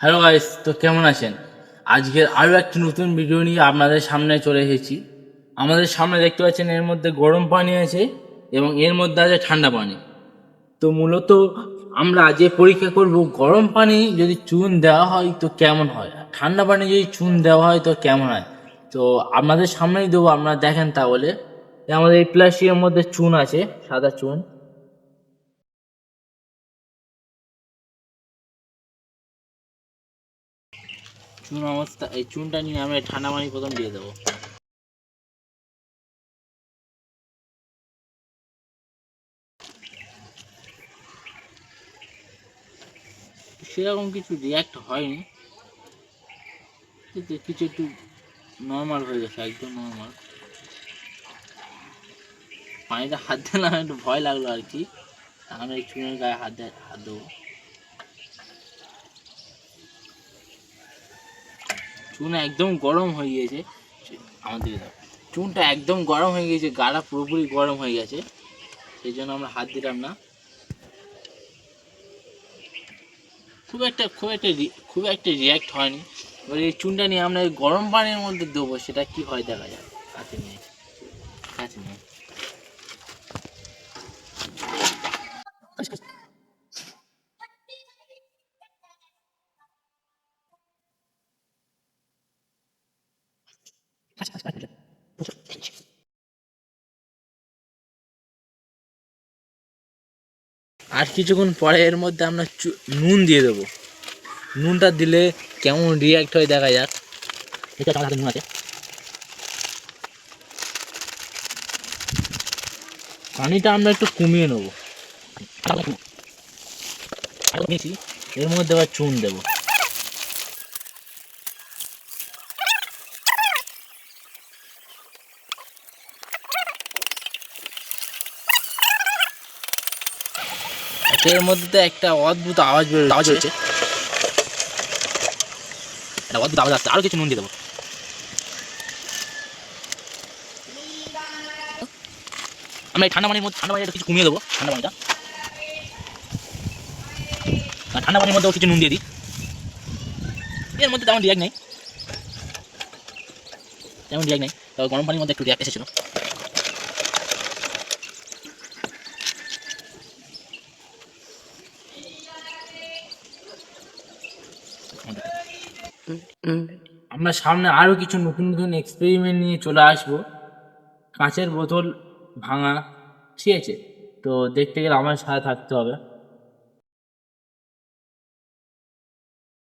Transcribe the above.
Hello guys তো কেমন আছেন? আজকের আরও একটি নতুন ভিডিও নিয়ে আপনাদের সামনে চলে এসেছি। আমাদের সামনে দেখতে পাচ্ছেন এর মধ্যে গরম পানি আছে এবং এর মধ্যে আছে ঠান্ডা পানি। তো মূলত আমরা যে পরীক্ষা করব গরম পানি যদি চুন দেওয়া হয় তো কেমন হয়? ঠান্ডা পানি যদি চুন দেওয়া হয় তো কেমন হয়? তো আপনাদের সামনেই দেবো, আপনারা দেখেন তাহলে। আমাদের এই প্লাস্টিকের মধ্যে চুন আছে, সাদা চুন। চুন অবস্থা এই চুনটা নিয়ে আমরা ঠান্ডা পানি প্রথম দিয়ে দেবো। সেরকম কিছু রিয়াক্ট হয়নি। কিছু একটু নর্মাল হয়ে গেছে, একদম নর্মাল পানিটা হাত দিলাম, একটু ভয় লাগল আর কি। এই চুনের গায়ে হাত হাত দেবো। চুন একদম গরম হয়ে গিয়েছে। আমাদের। চুনটা একদম গরম হয়ে গিয়েছে, গাটা পুরোপুরি গরম হয়ে গেছে। সেই জন্য আমরা হাত দিলাম না। খুব একটা খুব একটা খুব একটা রিয়াক্ট হয়নি। এবার এই চুনটা নিয়ে আমরা গরম পানির মধ্যে দেবো, সেটা কি হয় দেখা যাক। কাছে নিয়ে কাছে নিয়ে। আর কিছুক্ষণ পরে এর মধ্যে আমরা নুন দিয়ে দেবো। নুনটা দিলে কেমন রিয়াক্ট হয় দেখা যাক। এটা নুন আছে। পানিটা আমরা একটু কমিয়ে নেব। এর মধ্যে আবার চুন দেবো। এর মধ্যে একটা অদ্ভুত আওয়াজ আওয়াজ হচ্ছে একটা অদ্ভুত আওয়াজ আসছে। আরও কিছু নুন দিয়ে দেবো। আমরা এই ঠান্ডা পানির মধ্যে ঠান্ডা পানিটা কিছু কমিয়ে দেবো। ঠান্ডা পানিটা। ঠান্ডা পানির মধ্যেও কিছু নুন দিয়ে দিই। এর মধ্যে তেমন রিয়াক্ট নেই। তেমন রিয়াক্ট নেই। তবে গরম পানির মধ্যে একটু রিয়াক্ট এসেছিল। আমরা সামনে আরও কিছু নতুন নতুন এক্সপেরিমেন্ট নিয়ে চলে আসব। কাঁচের বোতল ভাঙা, ঠিক আছে? তো দেখতে গেলে আমার সাথে থাকতে হবে।